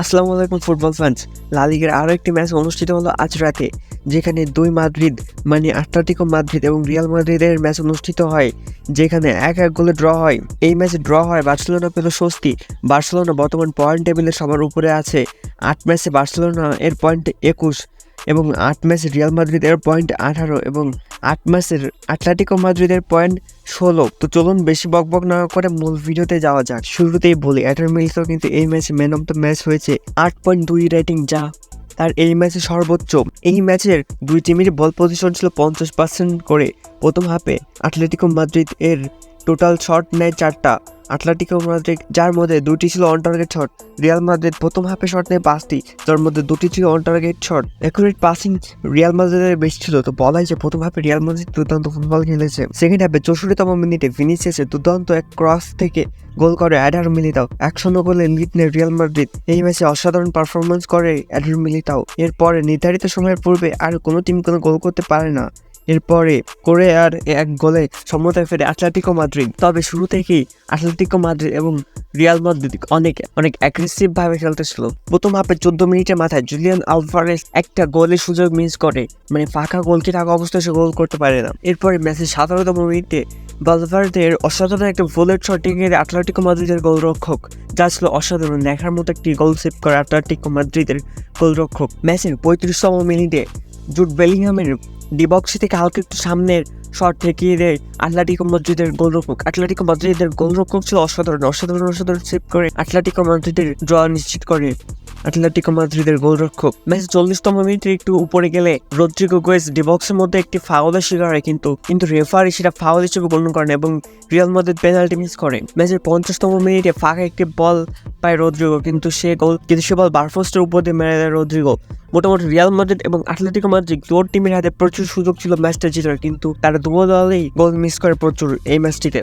আসসালামু আলাইকুম football fans লা আরও একটি ম্যাচ অনুষ্ঠিত হলো আজ রাতে, যেখানে দুই মাদ্রিদ মানে আটলাটিকো মাদ্রিদ এবং রিয়াল মাদ্রিদের ম্যাচ অনুষ্ঠিত হয়, যেখানে এক এক গোলে ড্র হয়। এই ম্যাচে ড্র হয় বার্সেলোনা পেল স্বস্তি। বার্সেলোনা বর্তমান পয়েন্ট টেবিলে সবার উপরে আছে। আট ম্যাচে বার্সেলোনা এর পয়েন্ট একুশ এবং আট ম্যাচে রিয়াল মাদ্রিদ এর পয়েন্ট আঠারো এবং আট মাসের আটলাটিকো মাদ্রিদের পয়েন্ট ষোলো। তো চলুন বেশি বকবক না করে মূল ভিডিওতে যাওয়া যাক। শুরুতেই বলি অ্যাটার মিলসও কিন্তু এই ম্যাচে ম্যান অফ দ্য ম্যাচ হয়েছে। আট পয়েন্ট দুই রেটিং যা তার এই ম্যাচে সর্বোচ্চ। এই ম্যাচের দুই টিমের বল পজিশন ছিল পঞ্চাশ পার্সেন্ট করে। প্রথম হাফে আটলেটিকো মাদ্রিদ এর টোটাল শট নেয় চারটা। আটলাটিকো মাদ্রিদ যার মধ্যে দুটি ছিল on target shot Real Madrid প্রথম হাফে শট নেয় পাঁচটি, যার মধ্যে দুটি ছিল on target shot accurate passing Real মাদ্রিদের বেশি ছিল, তো বলাই যে প্রথম হাফে রিয়াল মাদ্রিদ দুর্দান্ত ফুটবল খেলেছে। সেকেন্ড হাফে চৌষট্টিতম মিনিটে ভিনিসিয়াসের দুর্দান্ত এক ক্রস থেকে গোল করে অ্যাডার মিলিতাও একশো গোলে লিড নেয় রিয়াল মাদ্রিদ এই ম্যাচে অসাধারণ পারফরমেন্স করে অ্যাডার মিলিতাও এরপরে নির্ধারিত সময়ের পূর্বে আর কোনো টিম কোনো গোল করতে পারে না। এরপরে করে আর এক গোলে সমতায় ফেরে আটলাটিকো মাদ্রিদ। তবে শুরু থেকেই আটলাটিকো মাদ্রিদ এবং রিয়াল মাদ্রিদ অনেক অনেক অ্যাগ্রেসিভ ভাবে খেলতেছিল প্রথম হাফে চোদ্দ মিনিটের মাথায় জুলিয়ান আলভারেস একটা গোলের সুযোগ মিস করে মানে ফাঁকা গোলকে থাকা অবস্থায় সে গোল করতে পারে না। এরপরে ম্যাচের সতেরোতম মিনিটে বালভার্দের অসাধারণ একটা ভোলের শট টিকে আটলাটিকো মাদ্রিদের গোলরক্ষক, যা ছিল অসাধারণ দেখার মতো একটি গোল সেভ করে আটলাটিকো মাদ্রিদের গোলরক্ষক। ম্যাচের পঁয়ত্রিশতম মিনিটে জুট বেলিংহামের ডিবক্সি থেকে হালকা একটু সামনের শট ঠেকিয়ে দেয় আটলাটিকো মাদ্রিদের গোলরক্ষক। আটলাটিকো মাদ্রিদের গোলরক্ষক ছিল অসাধারণ। অসাধারণ অসাধারণ সেভ করে আটলাটিকো মাদ্রিদের ড্র নিশ্চিত করে আটলাটিকো মাদ্রিদের গোলরক্ষক। ম্যাচ চল্লিশতম মিনিটে একটু উপরে গেলে রদ্রিগো গোয়েস ডিবক্সের মধ্যে একটি ফাউলের শিকার হয় কিন্তু কিন্তু রেফারি সেটা ফাউল হিসেবে গণ্য করেন এবং রিয়াল মাদ্রিদ পেনাল্টি মিস করে। ম্যাচের পঞ্চাশতম মিনিটে ফাঁকা একটি বল পায় রদ্রিগো, কিন্তু সে গোল কিন্তু সে বল বারফোস্টের উপর দিয়ে মেরে দেয় রদ্রিগো। মোটামুটি রিয়াল মাদ্রিদ এবং আটলেটিকো মাদ্রিদ জোর টিমের হাতে প্রচুর সুযোগ ছিল ম্যাচটা জেতার, কিন্তু তারা দুটো দলেই গোল মিস করে প্রচুর এই ম্যাচটিতে।